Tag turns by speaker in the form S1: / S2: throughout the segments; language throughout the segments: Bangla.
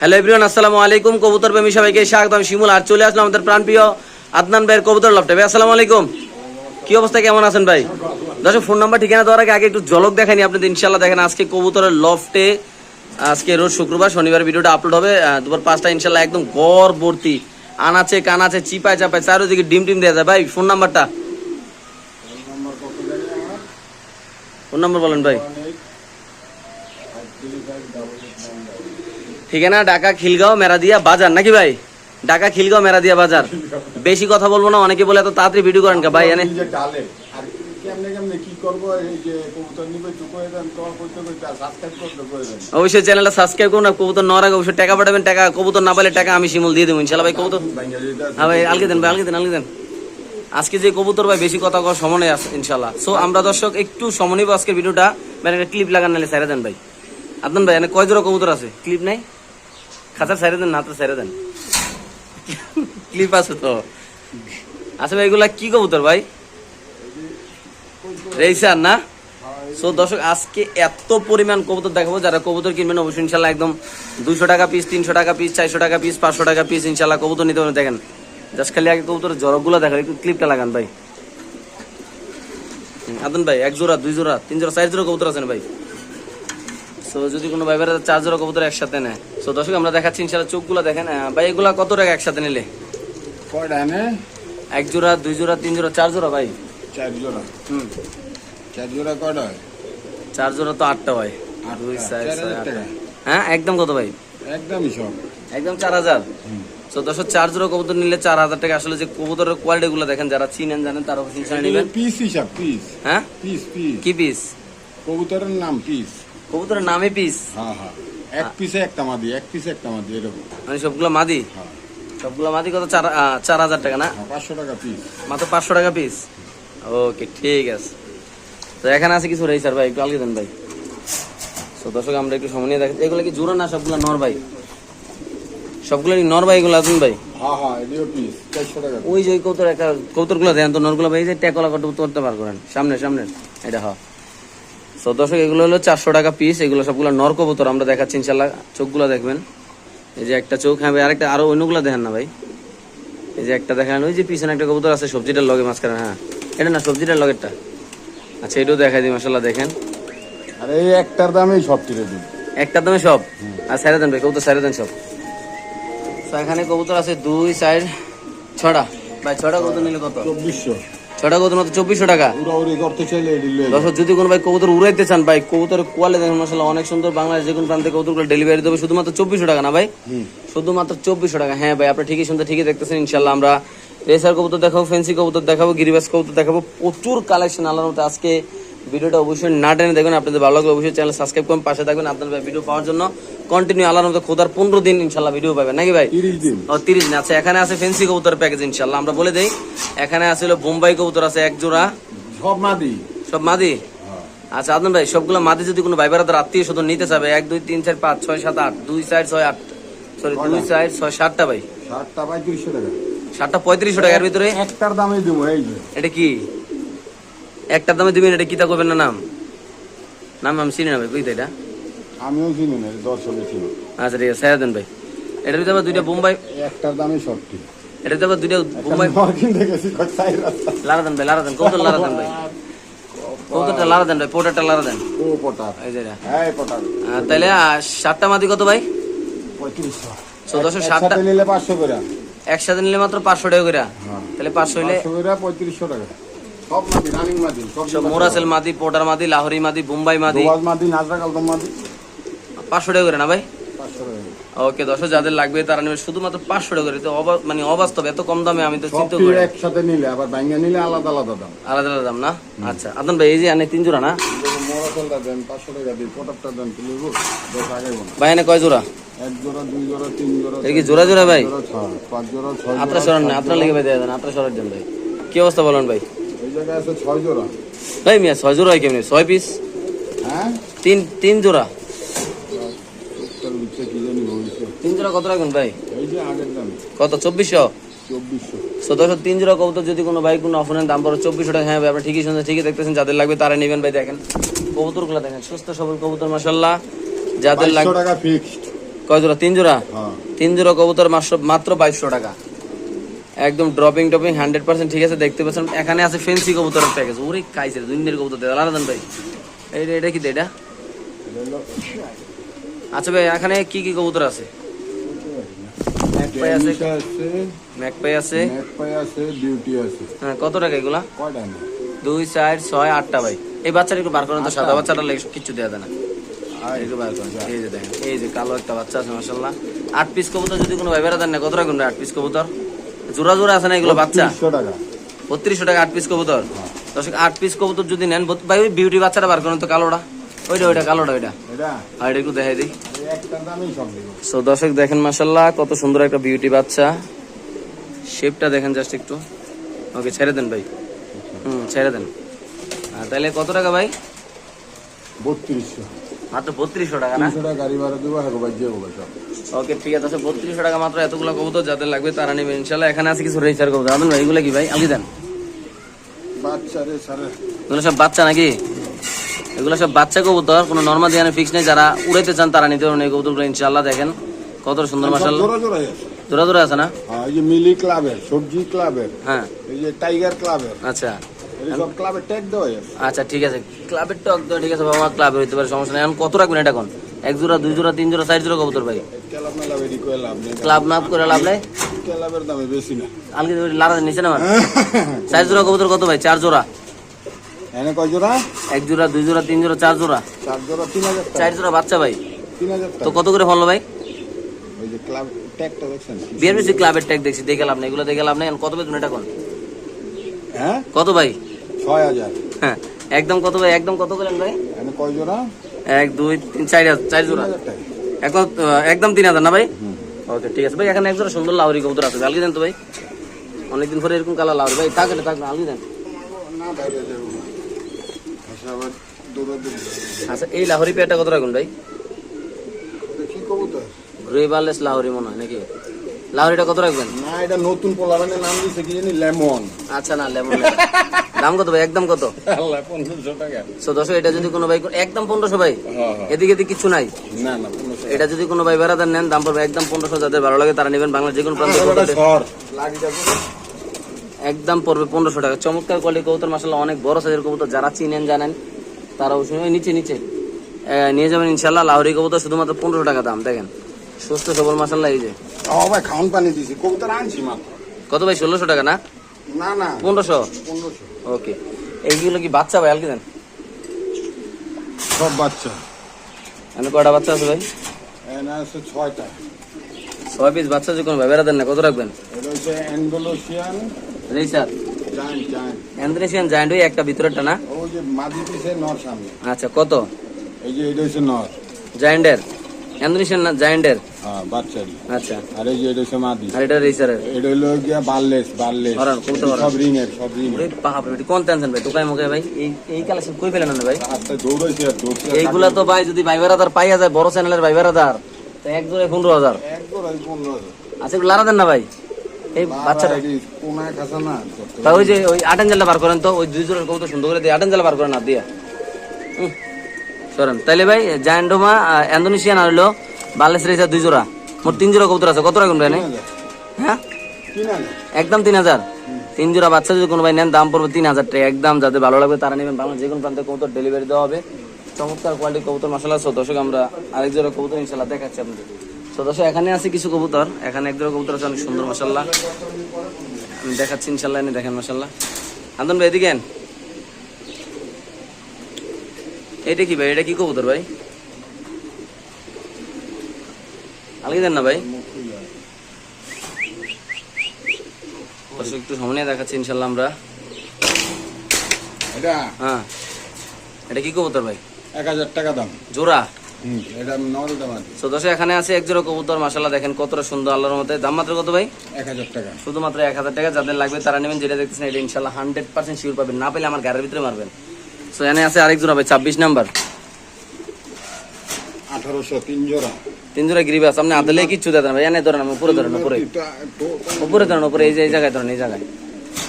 S1: হ্যালো এভরিওয়ান আসসালামু আলাইকুম। কবুতর প্রেমী সবাইকে স্বাগত আমি শিমুল, আর চলে আসলাম আমাদের প্রাণপ্রিয় আদনান ভাইয়ের কবুতর লফটে ভাই, আসসালামু আলাইকুম। কি অবস্থা, কেমন আছেন ভাই? দর্শক ফোন নাম্বার ঠিকানা দেওয়ার আগে আগে একটু ঝলক দেখানি আপনাদের। ইনশাল্লাহ দেখেন, আজকে কবুতরের লফটে আজকে রোজ শুক্রবার, শনিবার ভিডিওটা আপলোড হবে। দুপুর পাঁচটা ইনশাল্লাহ একদম গড় ভর্তি। আনাচে, কানাচে, চিপায়, চাপায়, চারিদিকে ডিম টিম দেওয়া যায়। ভাই ফোন নাম্বারটা ফোন নাম্বার বলেন ভাই। ঠিকানা ঢাকা খিলগাঁও মেরাদিয়া বাজার। নাকি ভাই? ঢাকা খিলগাঁও মেরাদিয়া বাজার। বেশি কথা বলব না অনেকে বলে এত তাড়াতাড়ি ভিডিও করেন কা? ভাই এনে অবশ্যই চ্যানেলটা সাবস্ক্রাইব করুন কবুতর নেওয়ার আগে অবশ্যই টাকা পাঠাবেন। টাকা কবুতর না পেলে টাকা আমি শিমুল দিয়ে দেবো ইনশাল্লাহ ভাই কবুতর হ্যাঁ ভাই আলগে দেন ভাই আলগে দেন আলগে দেন। আজকে যে কবুতর ভাই বেশি কথা কর সমনে আছে ইনশাল্লাহ সো আমরা দর্শক একটু সমনিব আজকের ভিডিওটা মানে একটা ক্লিপ লাগান নালে সাইরা দেন ভাই। আদনান ভাই এনে কয় জোড়া কবুতর আছে? ক্লিপ নাই? খাতার সাইরা দেন না তো সাইরা দেন। ক্লিপ আছে তো। আচ্ছা ভাই, এগুলা কি কবুতর ভাই? রেইসার না? সো দর্শক, আজকে এত পরিমাণ কবুতর দেখাবো, যারা কবুতর কিনবেন, অবশ্যই ইনশাল্লাহ একদম দুশো টাকা পিস তিনশো টাকা পিস চারশো টাকা পিস পাঁচশো টাকা পিস ইনশাল্লাহ কবুতর নিতে পারেন। দেখেন জাস্ট খালি আগে কবুতরের জরকগুলো দেখেন, একটু ক্লিপটা লাগান ভাই। আদন ভাই, এক জোড়া, দুই জোড়া, তিন জোড়া, চার জোড়া কবুতর আছেন ভাই? সো যদি কোনো ভাই বেড়া চার জোড়া কবুতর একসাথে নেয়। সো দর্শক আমরা দেখাচ্ছি ইনশাল্লাহ চোখগুলো দেখেন। ভাই এগুলা কত টাকা একসাথে নিলে?
S2: কয়টা
S1: এক জোড়া দুই জোড়া তিন জোড়া চার জোড়া ভাই?
S2: চার জোড়া?
S1: হুম।
S2: চার জোড়া কয়টা হয়
S1: চার জোড়া তো আটটা ভাই। দুই। হ্যাঁ একদম কত ভাই?
S2: একদমই সব।
S1: একদম চার হাজার। তো দশ চার জোড়া কবুতর নিলে চার হাজার টাকা। আসলে যে কবুতরের কোয়ালিটি গুলো দেখেন যারা চিনেন জানেন তারা
S2: পিস হিসাব পিস
S1: হ্যাঁ?
S2: পিস পিস
S1: কি পিস
S2: কবুতরের নাম পিস
S1: কবুতরের নামে পিস
S2: হ্যাঁ হ্যাঁ। এক পিসে একটা মাদি এক পিসে একটা মাদি এরকম।
S1: মানে সবগুলো মাদি?
S2: হ্যাঁ।
S1: সবগুলো মাদি কত? চার চার হাজার টাকা না?
S2: হ্যাঁ, পাঁচশো টাকা পিস
S1: মাত্র পাঁচশো টাকা পিস ওকে ঠিক আছে। তো এখানে আছে কিছু রেসার ভাই একটু আলগে দেন ভাই। তো দর্শক আমরা একটু সময় নিয়ে দেখেন এগুলো কি জোড়া না সবগুলো নর ভাই? সবগুলো কি নর ভাই এগুলো আছেন ভাই?
S2: হ্যাঁ হ্যাঁ
S1: ওই যে কৌতর একটা কৌতরগুলো দেন তো নরগুলো ভাই যে ট্যাকলা কত করতে পার করেন। সামনে সামনে। এটা হ। তো দর্শক এগুলো হলো চারশো টাকা পিস এগুলো সবগুলো নর কবুতর আমরা দেখাচ্ছি ইনশাল্লাহ চোখগুলো দেখবেন। এই যে একটা চোখ হ্যাঁ ভাই আরেকটা আরও অন্যগুলো দেখেন না ভাই। এই যে একটা দেখেন ওই যে পিছনে একটা কবুতর আছে সবজিটার লগে মাঝখানে হ্যাঁ। এটা না সবজিটার লগেরটা? আচ্ছা এটাও দেখাই দিই মাসাল্লাহ দেখেন।
S2: আর এই একটার দামেই সব কিনে দিন
S1: একটার দামে সব? আর সাইরে দেন ভাই কবুতর সাইরে দেন সব। তো এখানে কবুতর আছে দুই সাইড ছটা। ভাই ছটা কবুতর নিলে কত?
S2: চব্বিশশো।
S1: ছটা কবুতর মাত্র চব্বিশশো টাকা। দর্শক যদি কোনো ভাই কবুতর উড়াইতে চান ভাই কবুতর কোয়ালিটি দেখেন মাসাল্লাহ অনেক সুন্দর বাংলাদেশ যে কোনো প্রান্তে কবুতরগুলো ডেলিভারি দেবে শুধুমাত্র চব্বিশশো টাকা না ভাই? শুধুমাত্র চব্বিশশো টাকা। হ্যাঁ ভাই আপনি ঠিকই শুনতে ঠিকই দেখতেছেন ইনশাল্লাহ আমরা রেসার কবুতর দেখাবো ফেন্সি কবুতর দেখাবো গিরিবাস কবুতর দেখাবো প্রচুর কালেকশন আল্লাহর মতো। আজকে ভিডিওটা অবশ্যই না টেনে দেখবেন আপনাদের ভালো লাগলে অবশ্যই চ্যানেল সাবস্ক্রাইব করুন পাশে থাকবেন আপনার ভাই ভিডিও পাওয়ার জন্য। কন্টিনিউ আল্লাহর মতো খোদার পনেরো দিন ইনশাল্লাহ ভিডিও পাবেন। নাকি ভাই?
S2: তিরিশ দিন।
S1: ও তিরিশ দিন। আচ্ছা এখানে আছে ফেন্সি কবুতর প্যাকেজ ইনশাল্লাহ। আমরা বলে দেই এখানে আছে হলো বোম্বাই কবুতর আছে এক জোড়া।
S2: সব মাদি।
S1: সব মাদি? আচ্ছা আদন ভাই সবগুলো মাদি যদি কোনো ভাই বেড়াতে আত্মীয় স্বজন নিতে চাবে এক দুই তিন চার পাঁচ ছয় সাত আট দুই চার ছয় আট। সরি দুই চার ছয় সাতটা ভাই।
S2: ষাটটা পঁয়ত্রিশশো টাকা।
S1: সাতটা পঁয়ত্রিশশো টাকার ভিতরে?
S2: একটার দামে দিব এই যে।
S1: এটা কি? একটার দামে দিবেন এটা কিতা করবেন না নাম? নাম আমি চিনি না ভাই বুঝতে এটা?
S2: আমিও চিনি না দর্শকে ছিল
S1: আচ্ছা ঠিক আছে দেন ভাই। ভিতরে আবার দুইটা বোম্বাই
S2: একটার সবটি
S1: ভিতরে আবার দুইটা বোম্বাই
S2: কিনতে গেছি
S1: লারা দেন ভাই লারা দেন লারা দেন ভাই। লারা দেন ভাই পোটারটা লারা দেন।
S2: ও পটার
S1: এই যে এটা।
S2: হ্যাঁ পটার
S1: আহ, তাহলে সাতটা মাদি কত ভাই?
S2: পঁয়ত্রিশশো।
S1: চোদ্দশো সাতটা
S2: একসাথে নিলে পাঁচশো করে।
S1: একসাথে নিলে মাত্র পাঁচশো টাকা করে।
S2: হ্যাঁ।
S1: তাহলে পাঁচশো
S2: পঁয়ত্রিশশো টাকা। সব মাদি রানিং মাদি সব
S1: মোরাসেল মাদি পোটার মাদি লাহোরি মাদি বোম্বাই মাদি।
S2: মাদি নাজরা কালদম মাদি।
S1: পাঁচশো টাকা করে না ভাই? ওকে দশ যাদের লাগবে তারা নেবে। শুধুমাত্র পাঁচশো টাকা করে। তো মানে অবাস্তব এত কম দামে আমি তো চিন্তা করি।
S2: একসাথে নিলে আবার নিলে আলাদা আলাদা দাম।
S1: আলাদা আলাদা দাম না? আচ্ছা আদন ভাই এই যে আনে তিন জোড়া না? ভাই এনে কয় জোড়া?
S2: জোড়া
S1: ভাই? সরান না আপনার লেগে ভাই সরার ভাই। কি অবস্থা বলেন ভাই? ভাই মিয়া ছয় জোড়া হয় কেমনি? ছয় পিস?
S2: হ্যাঁ?
S1: তিন তিন জোড়া
S2: উত্তর দিচ্ছে কি জানি বলছে
S1: তিন জোড়া কত রাখবেন ভাই? কত চব্বিশশো? সতেরোশো তিন জোড়া কবুতর যদি কোনো ভাই কোনো অফারের দাম পড়ে চব্বিশশো টাকা। হ্যাঁ ভাই আপনি ঠিকই শুনছেন ঠিকই দেখতেছেন। যাদের লাগবে তারা নেবেন ভাই দেখেন। কবুতরগুলো দেখেন সুস্থ সবল কবুতর মাসাল্লাহ যাদের লাগবে
S2: টাকা ফিক্সড
S1: কয় জোড়া তিন জোড়া
S2: হ্যাঁ।
S1: তিন জোড়া কবুতর মাত্র বাইশশো টাকা। একদম ড্রপিং টপিং হান্ড্রেড পার্সেন্ট ঠিক আছে দেখতে পাচ্ছেন। এখানে আছে ফেন্সি কবুতরের প্যাকেজ ওরে খাইছে দুনিয়ার কবুতর দেয়। আলাদা দেন ভাই। এইটা এটা কি এটা?
S2: এটা
S1: আচ্ছা ভাই এখানে কি কি কবুতর আছে? ম্যাকপাই আছে? ম্যাকপাই আছে?
S2: ম্যাকপাই আছে বিউটি আছে।
S1: হ্যাঁ কত টাকা এগুলা?
S2: কয়টা
S1: দুই চার ছয় আটটা ভাই। এই বাচ্চাটা একটু বার করেন তো সাদা বাচ্চাটা লেগে কিচ্ছু দেওয়া দেয় না। একটু বার করেন। এই যে দেখেন এই যে কালো একটা বাচ্চা আছে মাসাল্লাহ আট পিস কবুতর যদি কোনো ভাই বেড়া দেন না কত টাকা আট পিস কবুতর? জোড়া জোড়া আছে না এগুলো বাচ্চা?
S2: টাকা।
S1: বত্রিশশো টাকা আট পিস কবুতর? দর্শক আট পিস কবুতর যদি নেন ভাই ওই বিউটি বাচ্চাটা বার করেন তো কালোটা। ওইটা ওইটা কালোটা ওইটা। আর একটু দেখাই দিই। সো দর্শক দেখেন মাসাল্লাহ কত সুন্দর একটা বিউটি বাচ্চা। শেপটা দেখেন জাস্ট একটু। ওকে ছেড়ে দেন ভাই। হুম ছেড়ে দেন। আর তাহলে কত টাকা ভাই?
S2: বত্রিশশো।
S1: মাত্র বত্রিশশো টাকা না? ওকে ঠিক আছে। বত্রিশশো টাকা মাত্র এতগুলো কবুতর যাদের লাগবে তারা নেবেন ইনশাল্লাহ এখানে আছে কিছু রেজিস্টার কবুতর। আবেন ভাই এগুলো কি ভাই? আপনি দেন।
S2: বাচ্চা রে
S1: সব বাচ্চা নাকি? এগুলো সব বাচ্চা কবুতর কোনো নর্মাল দিয়ে ফিক্স নেই। যারা উড়াইতে চান তারা নিতে পারেন এই কবুতরগুলো ইনশাল্লাহ দেখেন। কত সুন্দর মাসাল্লাহ দূরা দূরা আছে। না?
S2: হ্যাঁ এই যে মিলি ক্লাবের সবজি ক্লাবের
S1: হ্যাঁ।
S2: এই যে টাইগার ক্লাবের।
S1: আচ্ছা। আচ্ছা ঠিক আছে। ক্লাবের টক তো ঠিক আছে বাবা ক্লাবে হইতে পারে সমস্যা নেই। এখন কত রাখবেন এটা এখন? এক জোড়া দুই জোড়া তিন জোড়া চার জোড়া কবুতর ভাই।
S2: ক্লাব করে লাভ নেই। ক্লাবের দামে বেশি না।
S1: নিচে চার জোড়া কবুতর কত ভাই? চার জোড়া।
S2: এনে কয় জোড়া?
S1: এক জোড়া দুই জোড়া তিন জোড়া চার জোড়া?
S2: চার জোড়া তিন হাজার
S1: চার জোড়া বাচ্চা ভাই।
S2: তিন হাজার
S1: তো কত করে ফললো ভাই?
S2: ওই যে ক্লাব ট্যাগটা দেখছেন?
S1: বিআরবিসি ক্লাবের ট্যাগ দেখছি দেখে লাভ নেই এগুলো দেখে লাভ নেই। এখন কত বেতন এটা কোন
S2: হ্যাঁ?
S1: কত ভাই?
S2: ছয় হাজার।
S1: হ্যাঁ একদম কত ভাই? একদম কত বলেন ভাই?
S2: এনে কয় জোড়া?
S1: এক দুই তিন চার হাজার চার জোড়া। এখন একদম তিন হাজার না ভাই? ওকে ঠিক আছে ভাই এখানে এক জোড়া সুন্দর লাউরি কবুতর আছে। আলগি দেন তো ভাই? অনেকদিন পরে এরকম কালার লাউরি। ভাই থাকলে থাকবে আলগি দেন?
S2: না না আচ্ছা
S1: এই লাহরি পেয়ারটা কত রাখুন ভাই? গ্রেবারলেস লাহরি মনে হয় নাকি? লাহরিটা কত রাখবেন?
S2: না এটা নতুন পোলাবানের নাম দিছে কি জানি লেমন।
S1: আচ্ছা না লেমন দাম কত ভাই? একদম কত?
S2: পনেরোশো টাকা।
S1: এটা যদি কোনো ভাই একদম পনেরোশো ভাই?
S2: হ্যাঁ হ্যাঁ।
S1: এদিকে এদিকে কিছু নাই?
S2: না না
S1: এটা যদি কোনো ভাই বেড়াদার নেন দাম পড়বে একদম পনেরোশো। যাদের ভালো লাগে তারা নেবেন বাংলার যে কোনো প্রান্তে
S2: ওটা
S1: কবুতর-
S2: সর লাগি যাবে
S1: একদম পড়বে পনেরোশো টাকা। চমৎকার কোয়ালিটি কবুতর মাসাল্লাহ অনেক বড় সাইজের কবুতর। যারা চিনেন জানেন তারা ওই নিচে নিচে। নিয়ে যাবেন ইনশাল্লাহ লাহরি কবুতর শুধুমাত্র পনেরোশো টাকা দাম দেখেন। সুস্থ সবল মাসাল্লাহ এই যে।
S2: ভাই খাওয়ান পানি দিছি কবুতর আনছি মাত্র।
S1: কত ভাই ষোলোশো টাকা না?
S2: না না
S1: পনেরোশো?
S2: পনেরোশো।
S1: ওকে। এইগুলো কি বাচ্চা ভাই আলকে দেন?
S2: সব বাচ্চা।
S1: আমি কয়টা বাচ্চা আছে ভাই?
S2: ছয়টা।
S1: ছয় পিস বাচ্চা যে কোনো ভাই বেড়া দেন না কত রাখবেন?
S2: এটা হচ্ছে অ্যান্ডোলোসিয়ান জায়ান্ট
S1: ওই একটা ভিতরেরটা না?
S2: ওই যে মাদি পিসের নর সামনে।
S1: আচ্ছা কত?
S2: এই যে এটা হচ্ছে নর।
S1: জায়ান্টের। অ্যান্ড্রেশিয়ান না জায়ান্টের?
S2: হ্যাঁ বাচ্চারি
S1: আচ্ছা।
S2: আর এই যে এটা হচ্ছে মাদি
S1: আর এটা রেসারের।
S2: এটা হলো গিয়া বারলেস বারলেস।
S1: হরান, কবুতর হরান।
S2: সব রিং এর সব রিং
S1: ওরে বাপ রে কোন টেনশন ভাই? টোকাই মুখে ভাই। এই এই কালেকশন কই পেলেন না ভাই?
S2: রাস্তায় দৌড়াইছে আর দৌড়ছে
S1: এইগুলা তো ভাই যদি ভাই বেড়াদার পাইয়া যায় বড় চ্যানেলের ভাই বেড়াদার তো এক পনেরো হাজার।
S2: আমি পনেরো হাজার।
S1: আচ্ছা লারা দেন না ভাই। এই বাচ্চাটা। তা ওই যে ওই আটেন জালটা বার করেন তো ওই দুই জোড়ের কবুতর সুন্দর করে দিয়ে আটেন জাল বার করেন না দিয়ে। সরেন। তাইলে ভাই জায়ান্ডোমা ইন্দোনেশিয়ান আর হলো বালেস রেসা দুই জোড়া মোট তিন জোড়া কবুতর আছে। কত রাখুন ভাই হ্যাঁ? একদম তিন হাজার। তিন জোড়া বাচ্চা যদি কোনো ভাই নেন দাম পড়বে তিন হাজার টাকা। একদম যাদের ভালো লাগবে তারা নেবেন বাংলা যে কোনো প্রান্তে কবুতর ডেলিভারি দেওয়া হবে। চমৎকার কোয়ালিটি কবুতর মশলা আছে দর্শক আমরা আরেক জোড়া কবুতর ইনশাল্লাহ দেখাচ্ছি আপনাদের। দর্শক এখানে আছে কিছু কবুতর। এখানে এক জোড়া কবুতর আছে অনেক সুন্দর মশাল্লাহ আমি দেখাচ্ছি ইনশাল্লাহ এনে দেখেন মশাল্লাহ আন্দন ভাই এদিকে এটা কি ভাই? এটা কি কবুতর ভাই? আলগে দেন না ভাই? দর্শক একটু সামনে দেখাচ্ছি ইনশাল্লাহ আমরা।
S2: এটা?
S1: হ্যাঁ। এটা কি কবুতর ভাই?
S2: এক হাজার টাকা দাম।
S1: জোড়া?
S2: এটা নর দাম
S1: তো দর্শক এখানে আছে এক জোড়া কবুতর মাসাল্লাহ দেখেন কতটা সুন্দর আল্লাহর মতে দাম মাত্র কত ভাই?
S2: এক হাজার টাকা।
S1: শুধুমাত্র এক হাজার টাকা যাদের লাগবে তারা নেবেন যেটা দেখতেছেন এটা ইনশাল্লাহ হান্ড্রেড পার্সেন্ট শিওর পাবেন। না পেলে আমার গাড়ির ভিতরে মারবেন। সো এখানে আছে আরেক জোড়া ভাই ছাব্বিশ নাম্বার।
S2: আঠারোশো তিন জোড়া।
S1: তিন জোড়া গিরিবাস আপনি আদলে কিচ্ছু দেন ভাই এনে ধরেন উপরে ধরেন উপরে। উপরে ধরেন উপরে এই যে এই জায়গায় ধরেন এই জায়গায়।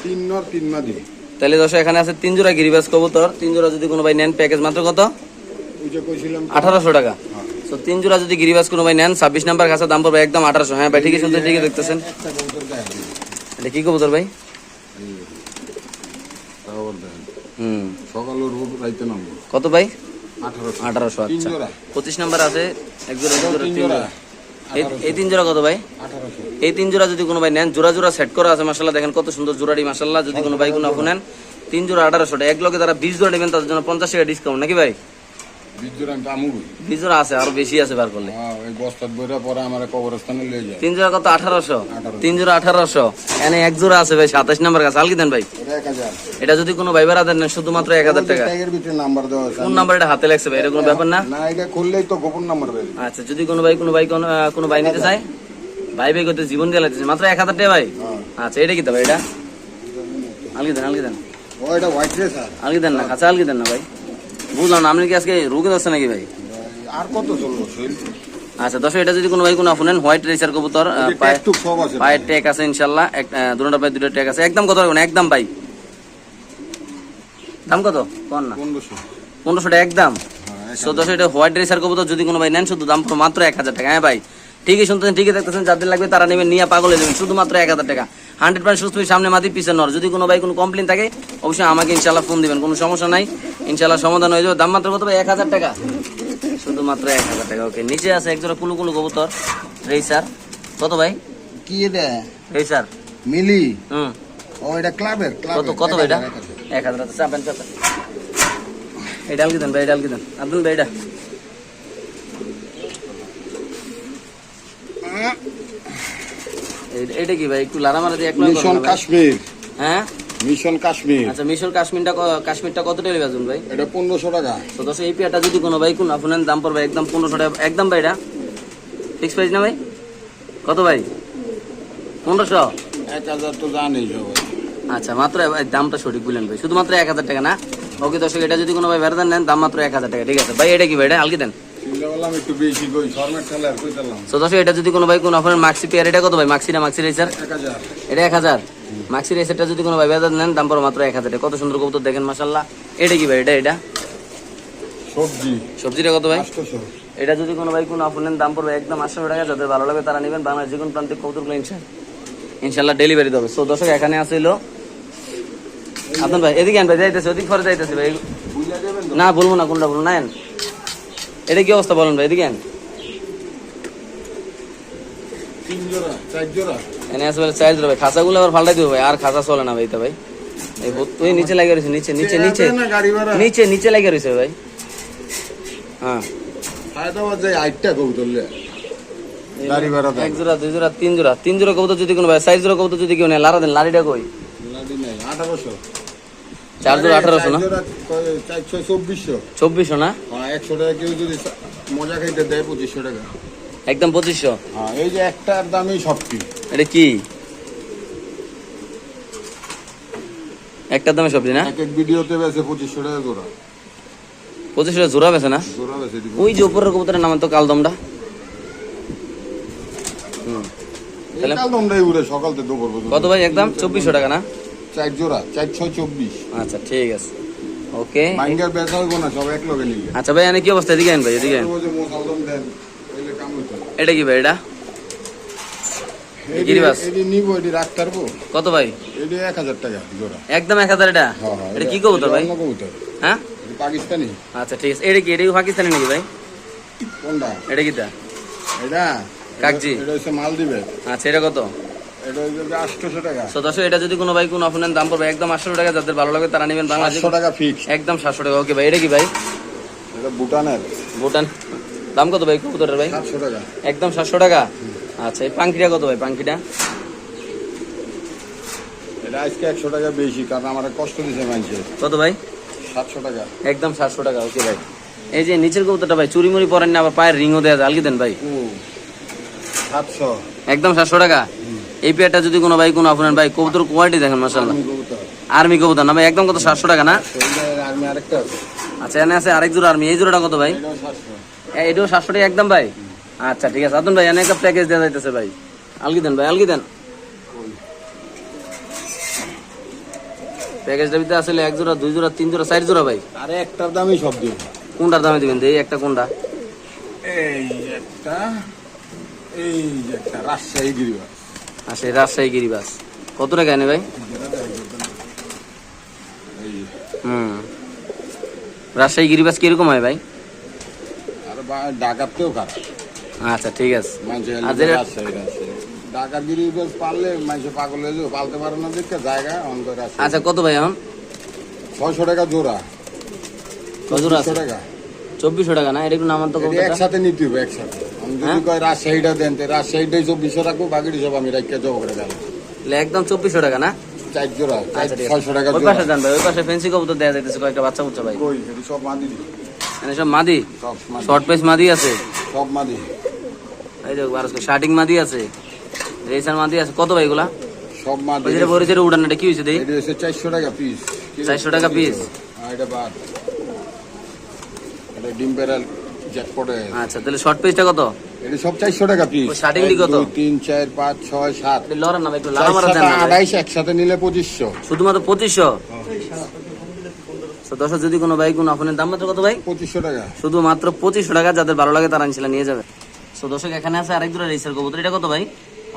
S2: তিন নর তিন মাদি।
S1: তাহলে দর্শক এখানে আছে তিন জোড়া গিরিবাস কবুতর। তিন জোড়া যদি কোনো ভাই নেন প্যাকেজ মাত্র কত? আঠারোশো টাকা। তো তিন জোড়া যদি গিরিবাস কোনো ভাই নেন ছাব্বিশ নাম্বার কাছে দাম পড়বে একদম আঠারোশো। হ্যাঁ ভাই ঠিকই শুনতে ঠিকই দেখতেছেন। এটা কি কবুতর ভাই? হুম। কত ভাই?
S2: আঠারোশো।
S1: আচ্ছা। পঁচিশ নাম্বার আছে এক জোড়া
S2: তিন জোড়া।
S1: এই তিন জোড়া কত ভাই? এই তিন জোড়া যদি কোনো ভাই নেন জোড়া জোড়া সেট করা আছে মাসাল্লাহ দেখেন কত সুন্দর জোড়াটি মাসাল্লাহ যদি কোনো ভাই কোনো আপু নেন তিন জোড়া আঠারোশো টাকা এক লগে তারা বিশ জোড়া নেবেন তাদের জন্য পঞ্চাশ টাকা ডিসকাউন্ট নাকি ভাই?
S2: বিশ জোড়া দামুর
S1: বিশ জোড়া আছে আরও বেশি আছে বার করলে।
S2: ওই বস্তার বইটা পরে আমার কবরস্থানে লিয়ে যায়।
S1: তিন জোড়া কত? আঠারোশো। তিন জোড়া আঠারোশো। এনে এক জোড়া আছে ভাই সাতাশ নাম্বার কাছে আলকি দেন ভাই।
S2: এটা
S1: যদি কোনো ভাই বেড়া দেন শুধুমাত্র এক হাজার টাকা।
S2: নাম্বার দেওয়া
S1: কোন নাম্বার এটা হাতে লাগছে ভাই? এটা কোনো ব্যাপার না?
S2: না এটা খুললেই তো গোপন নাম্বার বেরবে
S1: আচ্ছা যদি কোনো ভাই কোনো ভাই কোনো কোনো ভাই নিতে চায়? ভাই ভাই করতে জীবন দিয়ে লাগতেছে। মাত্র এক হাজার টাকা ভাই?
S2: হ্যাঁ।
S1: আচ্ছা এটা কি ভাই এটা? আলকি দেন আলকি দেন। আলকি দেন না কাঁচা আলকি দেন না ভাই। বুঝলাম না আপনি কি আজকে রুগী ধরছে নাকি ভাই?
S2: আর কত চলবো
S1: আচ্ছা দশ এটা যদি কোনো ভাই কোনো শুনেন হোয়াইট রেসার কবুতর পায়ে পায়ের ট্যাগ আছে ইনশাল্লাহ এক আহ, পায়ে দুটো ট্যাগ আছে। একদম কত রাখবেন একদম ভাই। দাম কত? কন না?
S2: পনেরোশো।
S1: টাকা একদম।
S2: হ্যাঁ
S1: সো দশ এটা হোয়াইট রেসার কবুতর যদি কোনো ভাই নেন শুধু দাম মাত্র এক হাজার টাকা। হ্যাঁ ভাই? ঠিকই শুনতেছেন ঠিকই দেখতেছেন যাদের লাগবে তারা নেবেন নিয়ে পাগলে নেবেন শুধুমাত্র এক হাজার টাকা। হান্ড্রেড পার্সেন্ট সুস্থ সামনে মাতি পিছনে নর যদি কোনো ভাই কোনো কমপ্লেন থাকে অবশ্যই আমাকে ইনশাল্লাহ ফোন দিবেন কোনো সমস্যা নাই। ইনশাল্লাহ সমাধান হয়ে যাবে। দাম মাত্র কত ভাই? এক হাজার টাকা। শুধুমাত্র এক হাজার টাকা। ওকে নিচে আছে একজোড়া কুলু কুলু কবুতর রেই স্যার কত ভাই?
S2: কি এটা?
S1: রেসার
S2: মিলি?
S1: হুম।
S2: ও এটা ক্লাবের
S1: কত কত ভাই এটা? এক হাজার আছে। চাপেন চাপেন। এই ডাল দেন ভাই ডাল কি দেন। আব্দুল ভাই এটা। এইটা কি ভাই? একটু লারা মারা দিয়ে এক
S2: মিশন? কাশ্মীর।
S1: হ্যাঁ?
S2: মিশন কাশ্মীর।
S1: আচ্ছা মিশর কাশ্মীরটা কাশ্মীরটা কত টাকা বাজুন ভাই?
S2: এটা পনেরোশো টাকা।
S1: তো দশ এই পেয়ারটা যদি কোনো ভাই কোনো আপনার দাম পড়বে একদম পনেরোশো টাকা। একদম ভাই এটা? ফিক্স প্রাইস না ভাই? কত ভাই? পনেরোশো?
S2: এক হাজার তো জানি সবাই।
S1: আচ্ছা মাত্র দামটা সঠিক বললেন ভাই। শুধুমাত্র এক হাজার টাকা না? ওকে দর্শক এটা যদি কোনো ভাই বেড়াতেন নেন দাম মাত্র এক হাজার টাকা। ঠিক আছে। ভাই এটা কি ভাই? এটা আলকি দেন? তো দর্শক এটা যদি কোনো ভাই কোনো আপনার মাক্সি পেয়ার এটা কত ভাই? মাক্সি না মাক্সি রেসার এটা এক হাজার। মাক্সি রেসারটা যদি কোনো ভাই নেন দাম পড়ো মাত্র এক হাজার কত সুন্দর কবুতর দেখেন মাসাল্লাহ এটা কি ভাই এটা এটা?
S2: সবজি।
S1: সবজিটা কত ভাই? এটা যদি কোনো ভাই কোনো আপনার দাম পড়বে একদম আটশো টাকা। যাদের ভালো লাগে তারা নেবেন বাংলাদেশ যে কোনো প্রান্তিক কবুতরগুলো ইনশাল্লাহ ইনশাল্লাহ ডেলিভারি দেবে। সো দর্শক এখানে আসিল আপনার ভাই এদিকে আন ভাই যাইতেছে ওদিক পরে যাইতেছে ভাই। না বলব না কোনটা বলব না। এটা কি অবস্থা বলেন ভাই এদিকে
S2: চার জোড়া।
S1: এনে আসবে ভাই খাঁচাগুলো আবার ফাল্টাই দিব ভাই আর চলে না ভাই তো ভাই। এই তুই নিচে লাগিয়ে রয়েছে নিচে নিচে নিচে। নিচে নিচে লাগিয়ে রয়েছে ভাই। হ্যাঁ। এক জোড়া দুই জোড়া তিন জোড়া। তিন জোড়া কবুতর যদি কোনো ভাই সাইজ জোড়া কবুতর যদি কেউ নেয় লারা দেন লারিটা কই?
S2: আঠারোশো।
S1: চার জোড়া আঠারোশো না?
S2: চব্বিশশো।
S1: চব্বিশশো না?
S2: হ্যাঁ একশো টাকা কেউ যদি মজা খাইতে দেয় পঁচিশশো টাকা।
S1: একদম পঁচিশশো?
S2: হ্যাঁ এই যে একটার দামই
S1: এটা কি? একটার দামে সবজি না?
S2: এক এক ভিডিওতে বেছে পঁচিশশো টাকা জোড়া।
S1: পঁচিশশো জোড়া বেছে না?
S2: জোড়া বেছে
S1: ওই যে উপরের কবুতরের নাম তো কালদমটা। হুম।
S2: উড়ে সকাল থেকে দুপুর
S1: কত ভাই একদম? চব্বিশশো টাকা না?
S2: চার জোড়া চারশো চব্বিশ।
S1: আচ্ছা ঠিক আছে। ওকে
S2: মাইন্ডার বেচা হইব না সব এক লগে নিলে
S1: আচ্ছা ভাই এনে কি অবস্থা? এদিকে আন ভাই এদিকে আন। এটা কি ভাই এটা? কত ভাই?
S2: এক হাজার টাকা জোড়া।
S1: একদম এক হাজার এটা?
S2: হ্যাঁ হ্যাঁ
S1: এটা কি কবুতর ভাই? হ্যাঁ?
S2: পাকিস্তানি।
S1: আচ্ছা ঠিক আছে। এটা কি এটা পাকিস্তানি নাকি ভাই?
S2: কোনটা?
S1: এটা কি তা
S2: এটা?
S1: কাকজি।
S2: এটা হচ্ছে মাল দিবে
S1: আচ্ছা এটা কত?
S2: এটা
S1: দর্শক যদি কোনো ভাই কোনো দাম পড়বে একদম আটশো টাকা যাদের ভালো লাগে তারা নেবেন বাংলাদেশ
S2: টাকা ফিক্স
S1: একদম সাতশো টাকা। ওকে ভাই এটা কি ভাই?
S2: এটা ভুটানের।
S1: ভুটান। দাম কত ভাই? কবুতরের ভাই?
S2: সাতশো টাকা।
S1: একদম সাতশো টাকা। আচ্ছা এই পাঙ্কিটা কত ভাই? পাঙ্কিটা
S2: এটা আজকে একশো টাকা বেশি কারণ আমার কষ্ট দিছে মানছে
S1: কত ভাই?
S2: সাতশো টাকা।
S1: একদম সাতশো টাকা। ওকে ভাই। এই যে নিচের কবুতরটা ভাই চুরি মুড়ি পরেন না আবার পায়ের রিংও দেওয়া যায়। আলগি দেন ভাই।
S2: সাতশো।
S1: একদম সাতশো টাকা। এই পেয়ারটা যদি কোনো ভাই কোনো আপনার ভাই কবুতর কোয়ালিটি দেখেন মাসাল্লাহ আর্মি কবুতর। না ভাই একদম কত সাতশো টাকা না? আচ্ছা এনে আছে আরেক জোড়া আর্মি। এই জোড়াটা কত ভাই?
S2: এটাও সাতশো।
S1: টাকা একদম ভাই? আচ্ছা ঠিক আছে। আদন ভাই এনে একটা প্যাকেজ দেওয়া যাইতেছে ভাই। আলগি দেন ভাই আলগি দেন। প্যাকেজটা ভিতরে আসলে এক জোড়া দুই জোড়া তিন জোড়া চার জোড়া ভাই।
S2: আরে একটার দামই সব দিব
S1: কোনটার দামে দিবেন? এই একটা কোনটা?
S2: এই একটা এই একটা রাজশাহী গিরিবাস।
S1: আর সেই রাজশাহী গিরিবাস। কত টাকা এনে ভাই? হুম। রাজশাহী গিরিবাস কীরকম হয় ভাই?
S2: খারাপ।
S1: আচ্ছা ঠিক আছে।
S2: গিরিবাস পারলে মানুষে পাগল হয়ে পালতে পারে না দেখে জায়গা
S1: আচ্ছা কত ভাই এখন?
S2: ছয়শো টাকা জোড়া।
S1: আছে।
S2: টাকা।
S1: চব্বিশশো টাকা না? এটা একটু নামান তো
S2: একসাথে নিতে হবে একসাথে। যদি? কয় রাজশাহীটা দেন তো রাজশাহীটাই চব্বিশশো রাখব বাকিটি সব আমি রাখিয়ে জব করে গেলাম
S1: একদম চব্বিশশো টাকা না
S2: চার জোড়া ছয়শো টাকা
S1: ওই পাশে যান ভাই ওই পাশে ফেন্সি কবুতর দেওয়া যাইতেছে কয়েকটা বাচ্চা বুচ্চা ভাই
S2: কই সব মাদি
S1: মানে সব মাদি শর্ট পেস মাদি আছে
S2: সব মাদি
S1: এই যে বারোশো শার্টিং মাদি আছে রেসার মাদি আছে কত ভাই এগুলা
S2: সব মাদি
S1: কি
S2: এটি টাকা পিস
S1: 400 টাকা piece?
S2: এটা বাদ এটা ডিম জ্যাকপটে
S1: আচ্ছা তাহলে শর্ট পেসটা কত?
S2: এটি সব চারশো টাকা পিস
S1: ওই starting দি কত?
S2: তিন চার পাঁচ ছয় সাত।
S1: লড়ার নাম একটু মারা দেন
S2: একসাথে নিলে পঁচিশশো।
S1: শুধুমাত্র পঁচিশশো? তো দশ যদি কোনো ভাই কোনো আপনার দাম মাত্র কত ভাই?
S2: পঁচিশশো টাকা।
S1: পঁচিশশো টাকা যাদের ভালো লাগে তারা নিয়ে যাবে। তো দর্শক এখানে আছে আরেক দুটো রেসার কবুতর। এটা কত ভাই?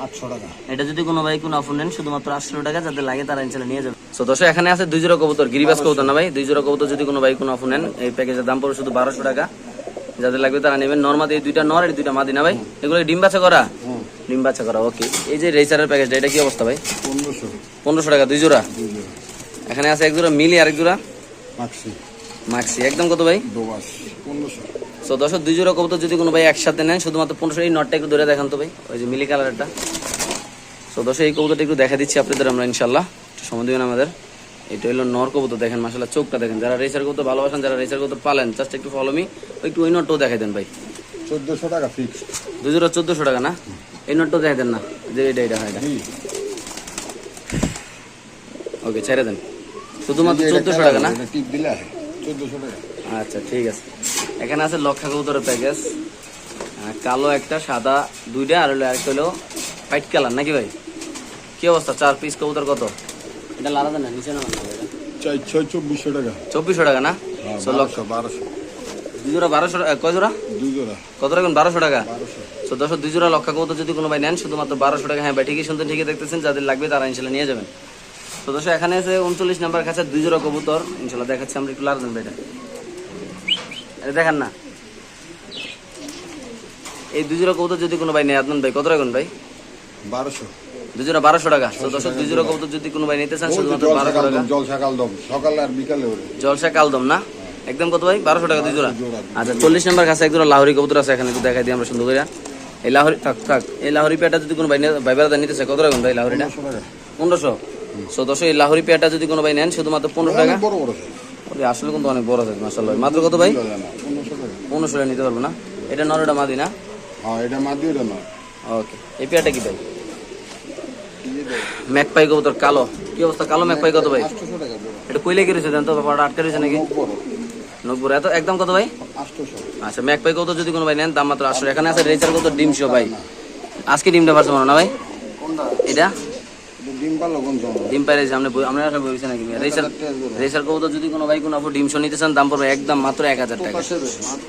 S2: আটশো টাকা।
S1: এটা যদি কোনো ভাই কোনো অফার নেন শুধুমাত্র আটশো টাকা যাদের লাগে তারা ইনশাল্লাহ নিয়ে যাবে। তো দর্শক এখানে আছে দুই জোড়া কবুতর গিরিবাস কবুতর না ভাই? দুই জোড়া কবুতর যদি কোনো ভাই কোনো অফার নেন এই প্যাকেজের দাম পড়বে শুধু বারোশো টাকা। যাদের লাগবে তারা নেবেন। নর্মাদি এই দুইটা নর এই দুইটা মাদি না ভাই? এগুলো ডিম বাচ্চা করা? ডিম বাচ্চা করা ওকে। এই যে রেসারের প্যাকেজটা এটা কি অবস্থা ভাই?
S2: পনেরোশো।
S1: পনেরোশো টাকা দুই জোড়া? এখানে আছে এক জোড়া মিলি আরেক জোড়া?
S2: মাক্সি।
S1: মাক্সি। একদম কত ভাই?
S2: পনেরোশো।
S1: তো দশ দুই জোড়া কবুতর যদি কোনো ভাই একসাথে নেন শুধুমাত্র পনেরোশো এই নটটা একটু ধরে দেখান তো ভাই। ওই যে মিলি কালারটা তো দশ এই কবুতরটা একটু দেখা দিচ্ছি আপনাদের আমরা ইনশাল্লাহ সময় দেবেন আমাদের। এটা হলো নর কবুতর দেখেন মাসাল্লাহ চোখটা দেখেন। যারা রেসার কবুতর ভালোবাসেন যারা রেসার কবুতর পালেন জাস্ট একটু ফলো মি একটু ওই নটটাও দেখাই দেন ভাই।
S2: চোদ্দোশো টাকা ফিক্স
S1: দুই জোড়া চোদ্দশো টাকা না? এই নটটাও দেখাই দেন না যে এটা এটা হয় ওকে ছেড়ে দেন। শুধুমাত্র চোদ্দশো টাকা না?
S2: টিপ দিলে চোদ্দোশো টাকা।
S1: আচ্ছা ঠিক আছে। এখানে আছে লক্ষা কবুতরের প্যাকেজ কালো একটা সাদা দুইটা আর হলো একটা হলো হোয়াইট কালার নাকি ভাই? কি অবস্থা? চার পিস কবুতর কত? এটা লাদা না নিচে না
S2: ছয় চব্বিশশো টাকা।
S1: চব্বিশশো টাকা না?
S2: হ্যাঁ,
S1: লক্ষ।
S2: বারোশো
S1: দুই জোড়া বারোশো টাকা কয় জোড়া?
S2: দুই জোড়া।
S1: কত রাখবেন বারোশো টাকা? তো দশ দুই জোড়া লক্ষা কবুতর যদি কোনো ভাই নেন শুধুমাত্র বারোশো টাকা। হ্যাঁ ভাই ঠিকই শুনতে ঠিকই দেখতেছেন যাদের লাগবে তারা ইনশাল্লাহ নিয়ে যাবেন। তো দশ এখানে আছে উনচল্লিশ নাম্বার কাছে দুই জোড়া কবুতর। ইনশাল্লাহ দেখাচ্ছি আমরা একটু লাল দেন ভাইটা এটা দেখান না। এই দুই জোড়া কবুতর যদি কোনো ভাই নেয় আদনান ভাই কত রাখবেন ভাই?
S2: বারোশো।
S1: দুই জোড়া বারোশো টাকা। তো দশ দুই জোড়া কবুতর যদি কোনো ভাই নিতে চান শুধুমাত্র বারোশো টাকা।
S2: দম জল সকাল আর বিকালে
S1: জলসা কালদম না? একদম কত ভাই? বারোশো টাকা দুই জোড়া। আচ্ছা চল্লিশ নাম্বার কাছে এক জোড়া লাহরি কবুতর আছে এখানে একটু দেখাই দিই আমরা সুন্দর করে। এই লাহরি থাক থাক এই লাহরি পেয়াটা যদি কোনো ভাই ভাই বেড়াতে নিতে চায় কত রাখবেন ভাই লাহরিটা?
S2: পনেরোশো টাকা।
S1: সো দশ এই লাহরি পেয়াটা যদি কোনো ভাই নেন শুধুমাত্র পনেরোশো টাকা। আসলে কিন্তু অনেক বড় আছে মাসাল্লাহ মাত্র কত ভাই?
S2: পনেরোশো টাকা।
S1: টাকা নিতে পারব না। এটা নরটা মাদি না?
S2: হ্যাঁ এটা মাদি ওটা না
S1: ওকে এই পেয়াটা কি ভাই? ম্যাকপাই কবুতর কালো। কি অবস্থা? কালো ম্যাকপাই কত ভাই? এটা কইলে দেন তো? ব্যাপারটা আটকে রয়েছে নাকি? নব্বই। এত একদম কত ভাই? আচ্ছা ম্যাকপাই কত যদি কোনো ভাই নেন দাম মাত্র আটশো। এখানে আছে রেচার কত ডিম শো ভাই। আজকে ডিমটা পারছে না ভাই? এটা?
S2: ডিম
S1: ডিম সামনে আমরা সব বলছি নাকি? রেচার রেচার কবুতর যদি কোনো ভাই কোনো আপু ডিম শো নিতে চান দাম পড়বে একদম মাত্র এক হাজার টাকা।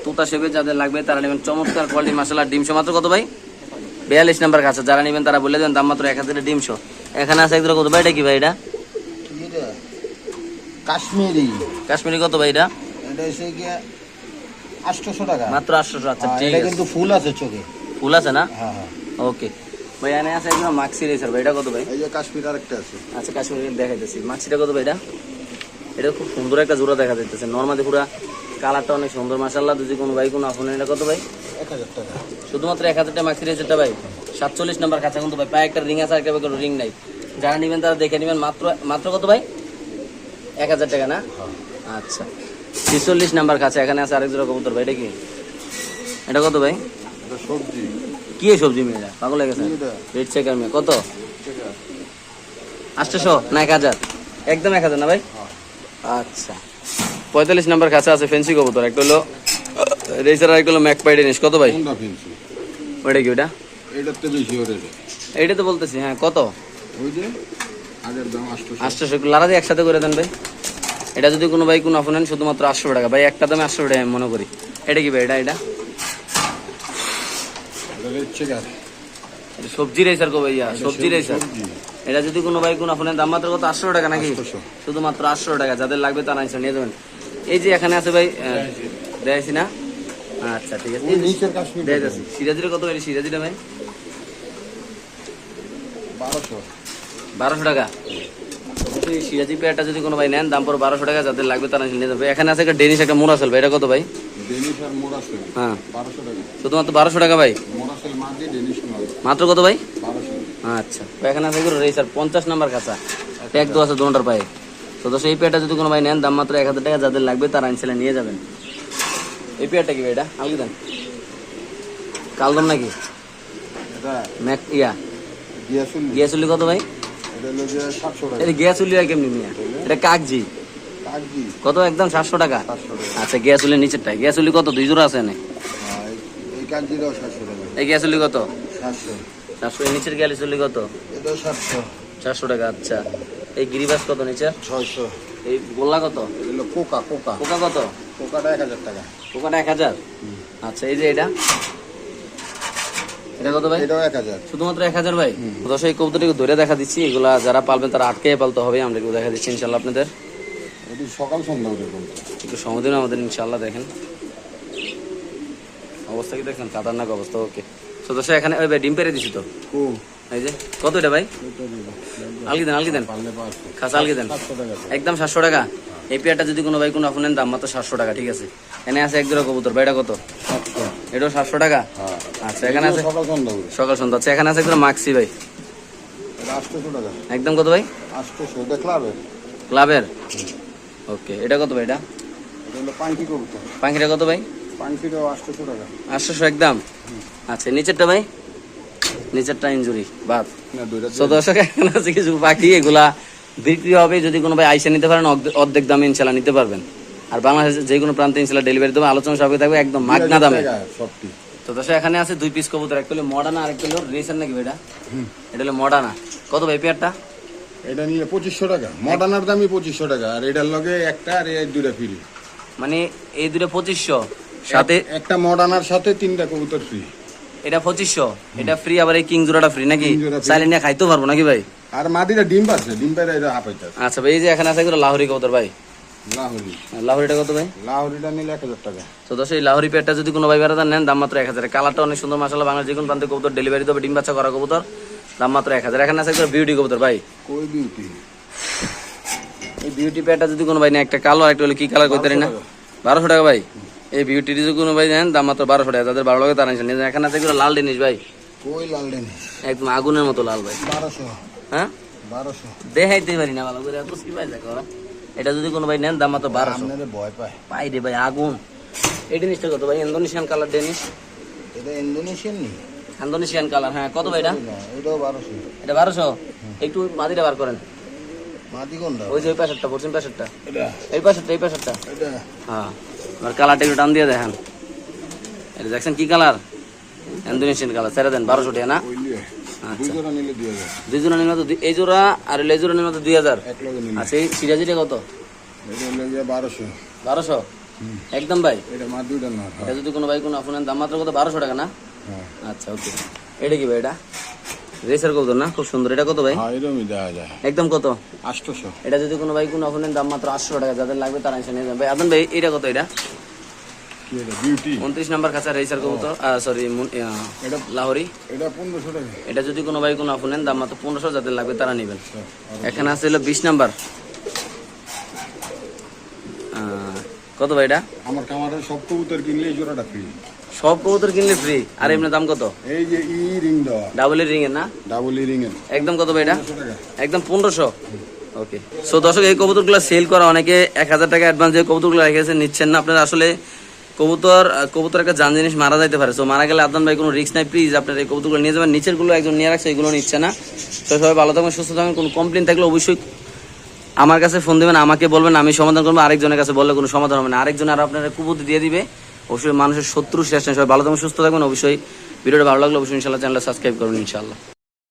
S1: তুতা সেবে যাদের লাগবে তারা নেবেন চমৎকার কোয়ালিটি মাসালা ডিম শো মাত্র কত ভাই? বিয়াল্লিশ নাম্বার কাছে যারা নেবেন তারা বলে দেন দাম মাত্র এক হাজারের ডিম শো এখানে আছে একদম কত ভাই? এটা কি ভাই এটা?
S2: কাশ্মীরি।
S1: কাশ্মীরি কত ভাই এটা?
S2: এটা এসে গিয়ে আটশোশো টাকা।
S1: মাত্র আটশোশো আচ্ছা
S2: হ্যাঁ,
S1: ঠিক আছে।
S2: কিন্তু ফুল আছে চোখে।
S1: ফুল আছে না?
S2: হ্যাঁ হ্যাঁ।
S1: ওকে। ভাই এখানে আছে একদম মাক্সি রেসার ভাই এটা কত ভাই?
S2: এই যে কাশ্মীর আরেকটা আছে।
S1: আচ্ছা কাশ্মীর দেখাইতেছি। মাক্সিটা কত ভাই এটা? এটা খুব সুন্দর একটা জোড়া দেখা যাইতেছে। নর্মালি পুরা কালারটা অনেক সুন্দর মাসাল্লাহ যদি কোনো ভাই কোনো আপন এটা কত ভাই?
S2: এক হাজার টাকা
S1: শুধুমাত্র মাক্সি রেসারটা ভাই। সাতচল্লিশ নাম্বার কাছে কিন্তু ভাই পায়ে একটা রিং আছে আর একটা কোনো রিং নাই। যারা নেবেন তারা দেখে নেবেন মাত্র মাত্র কত ভাই? এক হাজার টাকা না? আচ্ছা। ছেচল্লিশ নাম্বার কাছে এখানে আছে আরেক জোড়া কবুতর ভাই এটা কি? এটা কত ভাই?
S2: সবজি।
S1: কি সবজি মেয়ে পাগল হয়ে গেছে? রেড চেকার মেয়ে কত? আটশোশো না এক হাজার? একদম এক হাজার না ভাই? আচ্ছা। পঁয়তাল্লিশ নাম্বার কাছে আছে ফেন্সি কবুতর একটা হলো রেসার আর একটা হলো ম্যাক পাইডেনিস কত ভাই? ওইটা কি ওটা
S2: তো।
S1: এইটা তো বলতেছি হ্যাঁ কত?
S2: আটশোশো।
S1: লারা দিয়ে একসাথে করে দেন ভাই। এটা যদি কোনো ভাই কোনো অফ নেন শুধুমাত্র আটশো টাকা। ভাই একটা দামে আটশো টাকা আমি মনে করি। এটা কি ভাই এটা এটা? সবজি রেসার কো ভাইয়া সবজি রেসার এটা যদি কোনো ভাই কোনো আপনার দাম মাত্র কত? আটশো টাকা নাকি?
S2: 800
S1: শুধুমাত্র আটশো টাকা যাদের লাগবে তারা আইসা নিয়ে যাবেন। এই যে এখানে আছে ভাই দেখাইছি না? আচ্ছা ঠিক আছে।
S2: ওই নিচের কাশ্মীর
S1: দেখা যাচ্ছে সিরাজিটা কত ভাই? সিরাজিটা ভাই?
S2: বারোশো।
S1: বারোশো টাকা। সিরাজি পেয়ারটা যদি কোনো ভাই নেন দাম পড়ো বারোশো টাকা যাদের লাগবে তারা নিয়ে যাবে এখানে আছে একটা ডেনিশ একটা মোরাসেল ভাই এটা কত ভাই? হ্যাঁ।
S2: টাকা।
S1: শুধুমাত্র বারোশো টাকা ভাই? মাত্র কত ভাই? আচ্ছা। এখানে আছে এগুলো রেসার পঞ্চাশ নাম্বার কাঁচা। ট্যাগ তো আছে দোনটার পায়ে। তো এই পেয়ারটা যদি কোনো ভাই নেন দাম মাত্র এক হাজার টাকা যাদের লাগবে তারা আনছিলে নিয়ে যাবেন। এই পেয়ারটা কি ভাই এটা? আলগি দেন। কালদম নাকি? ম্যাক ইয়া। গিয়াসুলি। কত ভাই?
S2: এটা
S1: গিয়াসুলি হয় কেমনি নিয়ে এটা কাকজি। কত একদম সাতশো টাকা? আচ্ছা গ্যাসুলির নিচেরটা। গ্যাসুলি কত? দুই জোড়া আছে না
S2: আর এই
S1: গ্যাসুলি কত?
S2: সাতশো।
S1: চারশো নিচের গ্যাসুলি কত? চারশো টাকা আচ্ছা। এই গিরিবাস কত নিচের?
S2: ছয়শো।
S1: এই গোল্লা কত?
S2: কোকা কোকা।
S1: পোকা কত?
S2: কোকাটা এক হাজার টাকা।
S1: এক হাজার? আচ্ছা এই যে এটা? এটা কত ভাই?
S2: এটাও এক হাজার।
S1: শুধুমাত্র এক হাজার ভাই? দশ এই কবুতরটিকে ধরে দেখা দিচ্ছি এগুলা যারা পালবেন তারা আটকে পালতে হবে আমরা এগুলো দেখা দিচ্ছি ইনশাল্লাহ আপনাদের।
S2: সকাল সন্ধ্যা
S1: একটু সময় দিন আমাদের ইনশাল্লাহ দেখেন। অবস্থা কি দেখেন? খাতারনাক অবস্থা ওকে। তো দশ এখানে ওই ভাই ডিম পেরে দিছি তো। এই যে কত এটা ভাই?
S2: এটা
S1: আলগি দেন আলগি দেন। খাসা আলগি দেন। একদম সাতশো টাকা। এই পেয়ারটা যদি কোনো ভাই কোনো আপনার দাম মাত্র সাতশো টাকা ঠিক আছে? এখানে আছে এক জোড়া কবুতর। ভাইটা কত? এটাও সাতশো টাকা?
S2: হ্যাঁ।
S1: আচ্ছা এখানে আছে?
S2: সকাল সন্ধ্যা
S1: আচ্ছা এখানে আছে একদম মাক্সি ভাই।
S2: এটা
S1: একদম কত ভাই?
S2: ক্লাবের
S1: ওকে এটা কত ভাই এটা?
S2: এটা
S1: পাখিটা কত ভাই?
S2: আটশোশো টাকা
S1: আটশোশো একদম? আচ্ছা নিচেরটা ভাই? নিচেরটা ইঞ্জুরি বাদ তো দর্শক এখানে আছে কিছু পাখি এগুলা বিক্রি হবে যদি কোনো ভাই আইসা নিতে পারেন অর্ধেক দামে ইনশাল্লাহ নিতে পারবেন। আর বাংলাদেশের যে কোনো প্রান্তে ইনশাল্লাহ ডেলিভারি দেবে আলোচনা সবাই থাকবে একদম মাগনা দামে।
S2: সবটি।
S1: তো দর্শক এখানে আছে দুই পিস কবুতর একটা হলো মডার্না আর একটা হলো রেসার নাকি এটা এটা হলো মডার্না। কত ভাই পেয়ারটা?
S2: এটা নিয়ে পঁচিশশো টাকা। মডার্নার দামই পঁচিশশো টাকা আর এটার লগে একটা আর এই দুইটা ফ্রি
S1: মানে এই দুটো পঁচিশশো? সাথে
S2: একটা মডার্নার সাথে তিনটা কবুতর ফ্রি
S1: এটা পঁচিশশো। এটা ফ্রি আবার এই কিং জোড়াটা ফ্রি নাকি। চাইলে নিয়ে খাইতেও পারব নাকি ভাই?
S2: আর মাদিটা ডিম পাচ্ছে ডিম পাইলে এটা হাফাইতে
S1: আচ্ছা ভাই এই যে এখানে আছে এগুলো লাহোরি কবুতর ভাই।
S2: লাহোরি।
S1: লাহোরিটা কত ভাই?
S2: লাহোরিটা নিলে এক হাজার টাকা।
S1: তো দশ এই লাহোরি পেটটা যদি কোনো ভাই বেড়াতে নেন দাম মাত্র এক হাজার। কালারটা অনেক সুন্দর বাংলা যে কোনো প্রান্তে কবুতর ডেলিভারি দেবে ডিম বাচ্চা করা কবুতর দাম মাত্র এক হাজার। এখানে আছে বিউটি কবুতর ভাই।
S2: কই বিউটি
S1: এই বিউটি পেটটা যদি কোনো ভাই নেয় একটা কালো একটা হলে কি কালার করতে না? বারোশো টাকা ভাই। এই বিউটি যদি কোনো ভাই নেন দাম মাত্র বারোশো টাকা তাদের ভালো লাগে তারা নিয়ে যান। এখানে আছে এগুলো লাল জিনিস ভাই।
S2: কই লাল ডেনি
S1: একদম আগুনের মতো লাল ভাই।
S2: বারোশো।
S1: হ্যাঁ?
S2: বারোশো।
S1: দেখাইতে পারি না ভালো করে এত কি পাই দেখো এটা যদি কোনো ভাই নেন দাম মাত্র বারোশো।
S2: ভয় পায়।
S1: পাই রে ভাই আগুন। এই জিনিসটা কত ভাই? ইন্দোনেশিয়ান কালার ডেনিস
S2: এটা ইন্দোনেশিয়ান নি?
S1: ইন্দোনেশিয়ান কালার হ্যাঁ। কত ভাই এটা?
S2: এটাও বারোশো।
S1: এটা বারোশো? একটু মাদিটা বার করেন।
S2: কোনটা?
S1: ওই যে ওই পাশেরটা পশ্চিম পাশেরটা এই পাশেরটা এই পাশেরটা হ্যাঁ। আর কালারটা একটু টান দিয়ে দেখেন। এটা দেখছেন কি কালার? Indonesian colour. ছেড়ে দেন বারোশো টাকা না? আচ্ছা।
S2: দুই জোড়া নিলে
S1: তো এই আর এই জোড়া নিলে তো দুই হাজার। আচ্ছা এই সিরাজিটা কত?
S2: বারোশো।
S1: বারোশো? একদম ভাই।
S2: এটা
S1: যদি কোনো ভাই কোনো আপনার দাম মাত্র কত? বারোশো টাকা না?
S2: হ্যাঁ।
S1: আচ্ছা ওকে। এটা কি ভাই এটা? রেসার কত না? খুব সুন্দর। এটা কত ভাই?
S2: হ্যাঁ এরকমই দেওয়া যায়।
S1: একদম কত?
S2: আটশোশো।
S1: এটা যদি কোনো ভাই কোনো আপনার দাম মাত্র আটশো টাকা যাদের লাগবে তারা এসে নিয়ে যাবে। ভাই ভাই এটা কত এটা?
S2: কি এটা? বিউটি
S1: উনত্রিশ নাম্বার কাছে রেসার কবুতর। সরি
S2: এটা এটা পনেরোশো টাকা।
S1: এটা যদি কোনো ভাই কোনো আপনার দাম মাত্র পনেরোশো যাদের লাগবে তারা নেবেন। এখানে আছে হলো বিশ নাম্বার। কত ভাই এটা?
S2: আমার কামারের সব কবুতর কিনলে জোড়াটা ফ্রি
S1: সব কবুতর কিনলে ফ্রি আর এমনি দাম কত?
S2: এই যে ই রিং দেওয়া।
S1: ডাবল রিং এর না?
S2: ডাবল ই রিং এর।
S1: একদম কত ভাই এটা? একদম পনেরোশো? ওকে সো দর্শক এই কবুতরগুলো সেল করা অনেকে এক হাজার টাকা অ্যাডভান্স যে কবুতরগুলো রেখেছে নিচ্ছেন না। আপনারা আসলে কবুতর কবুতর একটা জান জিনিস মারা যাইতে পারে। সো মারা গেলে আদনান ভাই কোনো রিস্ক নাই। প্লিজ আপনার এই কবুতরগুলো নিয়ে যাবেন। নিচেরগুলো একজন নিয়ে রাখছে এগুলো নিচ্ছে না। তো সবাই ভালো থাকবেন সুস্থ থাকবেন। কোনো কমপ্লেন থাকলে অবশ্যই আমার কাছে ফোন দেবেন আমাকে বলবেন আমি সমাধান করব। আরেকজনের কাছে বললে কোনো সমাধান হবে না। আরেকজন আর আপনার কুবুদ্ধি দিয়ে দিবে। অবশ্যই মানুষের শত্রু শেষ নেই। সবাই ভালো থাকবেন, সুস্থ থাকবেন। অবশ্যই ভিডিওটা ভালো লাগলে অবশ্যই ইনশাল্লাহ চ্যানেলটা সাবস্ক্রাইব করুন ইনশাল্লাহ।